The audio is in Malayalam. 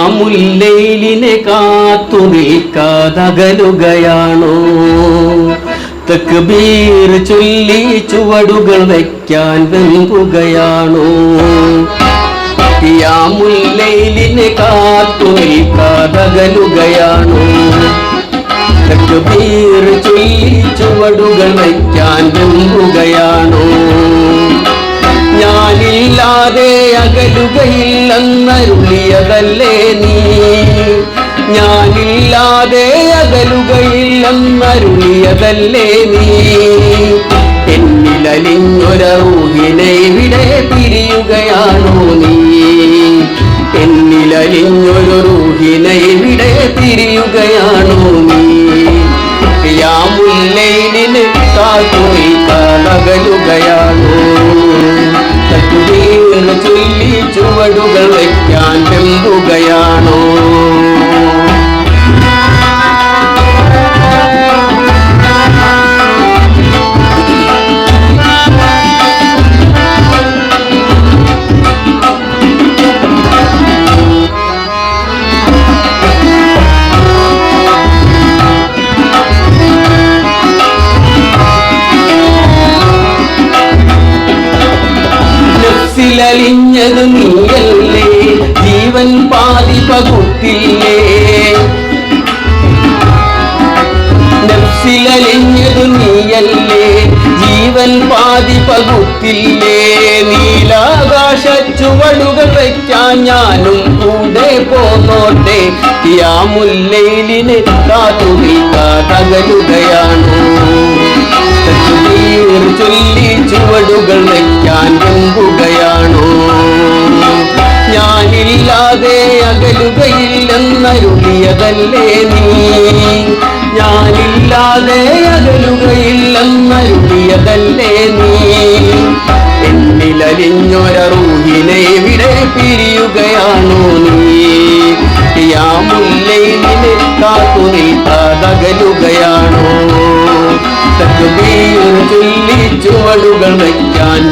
കയ്യാമുല്ലയിലിനെ കാത്തു നിൽക്കാതകലുകയാണോ? തക്ബീർ ചൊല്ലി ചുവടുകൾ വയ്ക്കാൻ വെമ്പുകയാണോ കയ്യാമുല്ലയിലിനെ കാത്തു നിൽക്കാതകലുകയാണോ? തക്ബീർ ചൊല്ലി ചുവടുകൾ വയ്ക്കാൻ വെമ്പുകയാണോ ഞാനില്ലാതെ അകലുകയില്ലെന്നരുളിയതല്ലേ നീ? ഞാനില്ലാതെ അകലുകയില്ലെന്നരുളിയതല്ലേ നീ? എന്നിലലിഞ്ഞൊരൂഹിനെ ഇവിടെ പിരിയുകയാണോ നീ? എന്നിലലിഞ്ഞൊരു റൂഹിനെ തിരിയുകയാണോ നീ? യാമുല്ലയിലിന് കാത്തുനി കടകലുകയാണോ തക്കുതീർ ചൊല്ലി നഫ്സിലലിഞ്ഞത് നീയല്ലേ ജീവൻ പാതി പകുത്തില്ലേ? നഫ്സിലലിഞ്ഞത് നീയല്ലേ ജീവൻ പാതി പകുത്തില്ലേ? നീലാകാശ ചുവടുകൾ വയ്ക്കാൻ ഞാനും കൂടെ പോന്നോട്ടെ. യാമുല്ലയിലിന് കാത്തു നിൽക്കാതകലുകയാണോ തക്ബീർ ചൊല്ലി ചുവടുകൾ വയ്ക്കാൻ ഞാനില്ലാതെ അകലുകയില്ലെന്നരുളിയതല്ലേ നീ? ഞാനില്ലാതെ അകലുകയില്ലെന്നരുളിയതല്ലേ നീ? എന്നിലലിഞ്ഞൊരറൂഹിനെ ഇവിടെ പിരിയുകയാണോ നീ? യാമുല്ലയിലിന് കാത്തു നിൽക്കാതകലുകയാണോ? തക്ബീർ ചൊല്ലി ചുവടുകൾ വയ്ക്കാൻ